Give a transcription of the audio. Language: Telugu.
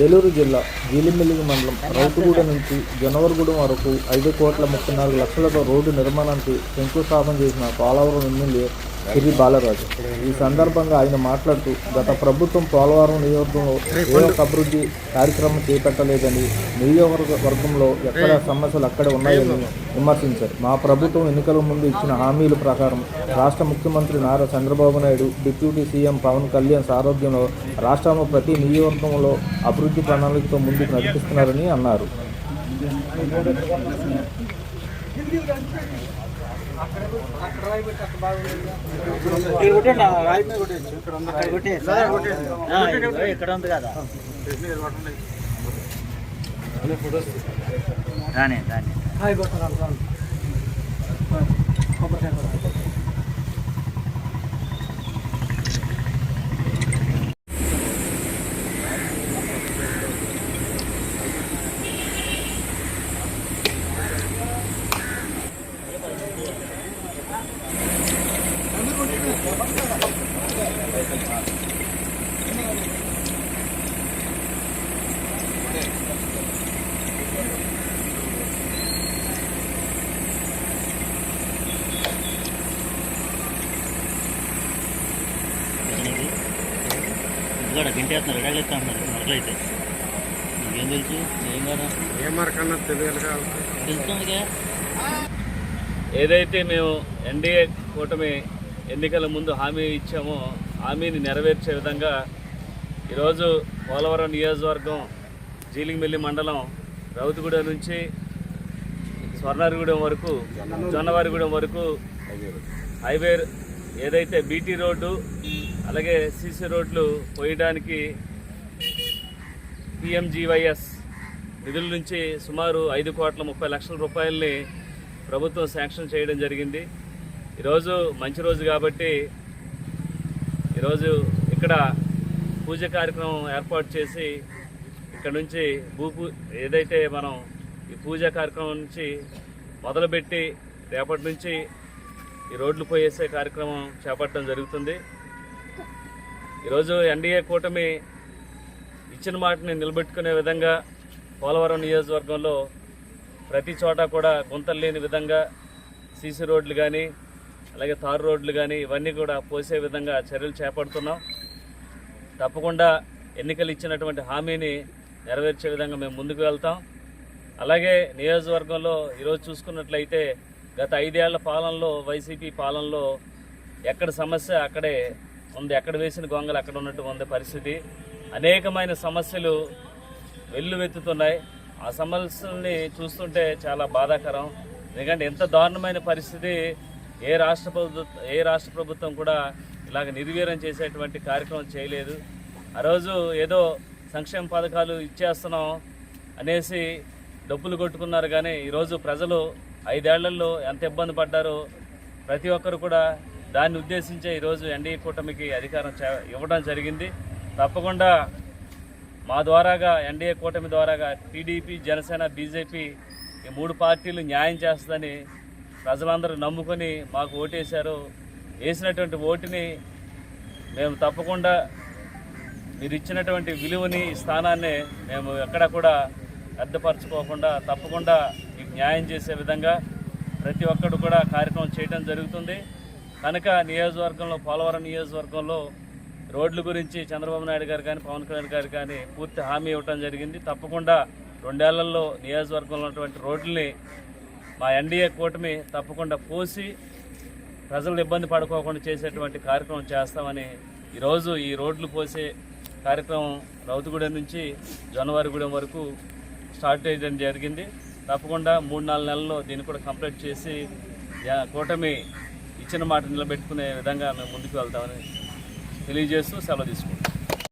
ఏలూరు జిల్లా జీలిమిల్లి మండలం రౌతుగూడ నుంచి జనవరిగూడెం వరకు ఐదు కోట్ల ముప్పై నాలుగు లక్షలతో రోడ్డు నిర్మాణానికి శంకుస్థాపన చేసిన పోలవరం ఎమ్మెల్యే గిరి బాలరాజు. ఈ సందర్భంగా ఆయన మాట్లాడుతూ గత ప్రభుత్వం పోలవరం నియోజకవర్గంలో ఏ ఒక్క అభివృద్ధి కార్యక్రమం చేపట్టలేదని నియోజకవర్గంలో ఎక్కడ సమస్యలు అక్కడ ఉన్నాయని విమర్శించారు. మా ప్రభుత్వం ఎన్నికల ముందు ఇచ్చిన హామీల ప్రకారం రాష్ట్ర ముఖ్యమంత్రి నారా చంద్రబాబు నాయుడు డిప్యూటీ సీఎం పవన్ కళ్యాణ్ సారథ్యంలో రాష్ట్రంలో ప్రతి నియోజకవర్గంలో అభివృద్ధి ప్రణాళికతో ముందుకు నడిపిస్తున్నారని అన్నారు. ఇక్కడ ఉంది కదా. రాని రాని ఇక్కడ గింటేస్తున్నారు ఎడగలేస్తా ఉన్నారు మరలైతే నీకేం తెలుసు? ఏం కదా ఏమరకన్నా తెలియాలి తెలుస్తుందిగా. ఏదైతే మేము ఎన్డీఏ కూటమి ఎన్నికల ముందు హామీ ఇచ్చామో హామీని నెరవేర్చే విధంగా ఈరోజు పోలవరం నియోజకవర్గం జీలింగమిల్లి మండలం రౌతుగూడెం నుంచి స్వర్ణారిగూడెం వరకు జొన్నవారిగూడెం వరకు హైవే ఏదైతే బీటీ రోడ్డు అలాగే సీసీ రోడ్లు పోయడానికి పిఎంజీవైఎస్ నిధుల నుంచి సుమారు ఐదు కోట్ల ముప్పై లక్షల రూపాయలని ప్రభుత్వం శాంక్షన్ చేయడం జరిగింది. ఈరోజు మంచి రోజు కాబట్టి ఈరోజు ఇక్కడ పూజ కార్యక్రమం ఏర్పాటు చేసి ఇక్కడ నుంచి భూపూ ఏదైతే మనం ఈ పూజా కార్యక్రమం నుంచి మొదలుపెట్టి రేపటి నుంచి ఈ రోడ్లు పోయేసే కార్యక్రమం చేపట్టడం జరుగుతుంది. ఈరోజు ఎన్డీఏ కూటమి ఇచ్చిన మాటని నిలబెట్టుకునే విధంగా పోలవరం నియోజకవర్గంలో ప్రతి చోట కూడా గుంతలు లేని విధంగా సీసీ రోడ్లు కానీ అలాగే తారు రోడ్లు కానీ ఇవన్నీ కూడా పోసే విధంగా చర్యలు చేపడుతున్నాం. తప్పకుండా ఎన్నికలు ఇచ్చినటువంటి హామీని నెరవేర్చే విధంగా మేము ముందుకు వెళ్తాం. అలాగే నియోజకవర్గంలో ఈరోజు చూసుకున్నట్లయితే గత ఐదేళ్ళ పాలనలో వైసీపీ పాలనలో ఎక్కడ సమస్య అక్కడే ఉంది. ఎక్కడ వేసిన గొంగలు అక్కడ ఉన్నట్టు ఉంది పరిస్థితి. అనేకమైన సమస్యలు వెల్లువెత్తుతున్నాయి. ఆ సమస్యల్ని చూస్తుంటే చాలా బాధాకరం. ఎందుకంటే ఎంత దారుణమైన పరిస్థితి ఏ రాష్ట్ర ప్రభుత్వం ఏ రాష్ట్ర ప్రభుత్వం కూడా ఇలాగ నిర్వీర్యం చేసేటువంటి కార్యక్రమం చేయలేదు. ఆ రోజు ఏదో సంక్షేమ పథకాలు ఇచ్చేస్తున్నాం అనేసి డబ్బులు కొట్టుకున్నారు కానీ ఈరోజు ప్రజలు ఐదేళ్ళలో ఎంత ఇబ్బంది పడ్డారో ప్రతి ఒక్కరు కూడా దాన్ని ఉద్దేశించే ఈరోజు ఎన్డీఏ కూటమికి అధికారం ఇవ్వడం జరిగింది. తప్పకుండా మా ద్వారాగా ఎన్డీఏ కూటమి ద్వారాగా టీడీపీ జనసేన బీజేపీ ఈ మూడు పార్టీలు న్యాయం చేస్తుందని ప్రజలందరూ నమ్ముకొని మాకు ఓటేశారు. వేసినటువంటి ఓటుని మేము తప్పకుండా మీరు ఇచ్చినటువంటి విలువని ఈ స్థానాన్ని మేము ఎక్కడ కూడా అర్థపరచుకోకుండా తప్పకుండా న్యాయం చేసే విధంగా ప్రతి ఒక్కరు కూడా కార్యక్రమం చేయడం జరుగుతుంది. కనుక నియోజకవర్గంలో పోలవరం నియోజకవర్గంలో రోడ్ల గురించి చంద్రబాబు నాయుడు గారు కానీ పవన్ కళ్యాణ్ గారు కానీ పూర్తి హామీ ఇవ్వటం జరిగింది. తప్పకుండా రెండేళ్ళలో నియోజకవర్గంలో ఉన్నటువంటి రోడ్లని మా ఎన్డీఏ కూటమి తప్పకుండా పోసి ప్రజలు ఇబ్బంది పడుకోకుండా చేసేటువంటి కార్యక్రమం చేస్తామని ఈరోజు ఈ రోడ్లు పోసే కార్యక్రమం రౌతుగూడెం నుంచి జొన్నవారిగూడెం వరకు స్టార్ట్ చేయడం జరిగింది. తప్పకుండా మూడు నాలుగు నెలల్లో దీన్ని కూడా కంప్లీట్ చేసి కూటమి ఇచ్చిన మాట నిలబెట్టుకునే విధంగా మేము ముందుకు వెళ్తామని తెలియజేస్తూ సెలవు తీసుకుంటాం